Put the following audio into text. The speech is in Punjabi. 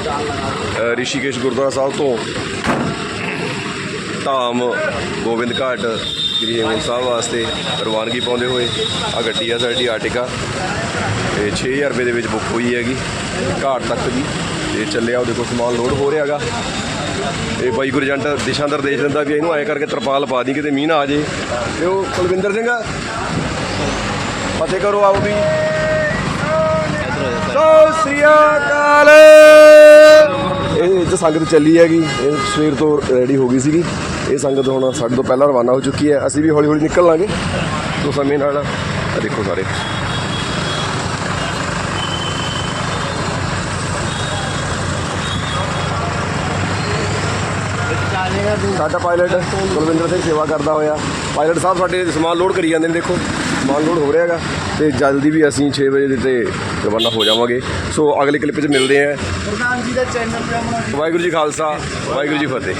ਅ, ਰਿਸ਼ੀਕੇਸ਼ ਗੁਰਦੁਆਰਾ ਸਾਹਿਬ ਤੋਂ ਧਾਮ ਗੋਬਿੰਦ ਘਾਟ ਸ੍ਰੀ ਹੇਮਕੁੰਟ ਸਾਹਿਬ ਵਾਸਤੇ ਰਵਾਨਗੀ ਪਾਉਂਦੇ ਹੋਏ ਆ ਗੱਡੀ ਆ ਸਾਡੀ ਆਰਟਿਕਾ। ਤੇ 6000 ਰੁਪਏ ਦੇ ਵਿੱਚ ਬੁੱਕ ਹੋਈ ਹੈਗੀ ਘਾਟ ਤੱਕ ਦੀ। ਤੇ ਚੱਲਿਆ ਉਹਦੇ ਕੋਲ ਸਮਾਨ ਲੋਡ ਹੋ ਰਿਹਾ ਹੈਗਾ। ਇਹ ਬਾਈ ਗੁਰਜੰਟ ਦਿਸ਼ਾ ਨਿਰਦੇਸ਼ ਦਿੰਦਾ ਵੀ ਇਹਨੂੰ ਐ ਕਰਕੇ ਤਰਪਾਲ ਪਾ ਦੀ ਕਿਤੇ ਮੀਂਹ ਨਾ ਆ ਜੇ। ਤੇ ਉਹ ਕੁਲਵਿੰਦਰ ਸਿੰਘ ਫਤਿਹ ਕਰੋ ਆਓ ਵੀ। ਸਤਿ ਸ੍ਰੀ ਅਕਾਲ। ਸੰਗਤ ਚੱਲੀ ਹੈਗੀ। ਇਹ ਸਵੇਰ ਤੋਂ ਰੈਡੀ ਹੋ ਗਈ ਸੀਗੀ। ਇਹ ਸੰਗਤ ਹੁਣ ਸਾਡੇ ਤੋਂ ਪਹਿਲਾਂ ਰਵਾਨਾ ਹੋ ਚੁੱਕੀ ਹੈ। ਅਸੀਂ ਵੀ ਹੌਲੀ ਹੌਲੀ ਨਿਕਲ ਲਾਂਗੇ। ਤੋਂ ਸਮੇਂ ਨਾਲ ਆਹ ਦੇਖੋ ਸਾਰੇ। ਸਾਡਾ ਪਾਇਲਟ ਕੁਲਵਿੰਦਰ ਸਿੰਘ ਸੇਵਾ ਕਰਦਾ ਹੋਇਆ। ਪਾਇਲਟ ਸਾਹਿਬ ਸਾਡੇ ਸਮਾਨ ਲੋਡ ਕਰੀ ਜਾਂਦੇ ਨੇ, ਦੇਖੋ। ਸਮਾਨ ਲੋਡ ਹੋ ਰਿਹਾ ਹੈਗਾ ਤੇ ਜਲਦੀ ਵੀ ਅਸੀਂ 6 ਵਜੇ ਦੇ ਤੇ ਰਵਾਨਾ ਹੋ ਜਾਵਾਂਗੇ। ਸੋ ਅਗਲੇ ਕਲਿੱਪ 'ਚ ਮਿਲਦੇ ਆਂ ਪ੍ਰਧਾਨ ਜੀ ਦਾ ਚੈਨਲ ਤੇ ਵਾਹਿਗੁਰੂ ਜੀ ਖਾਲਸਾ ਵਾਹਿਗੁਰੂ ਜੀ ਫਤਿਹ।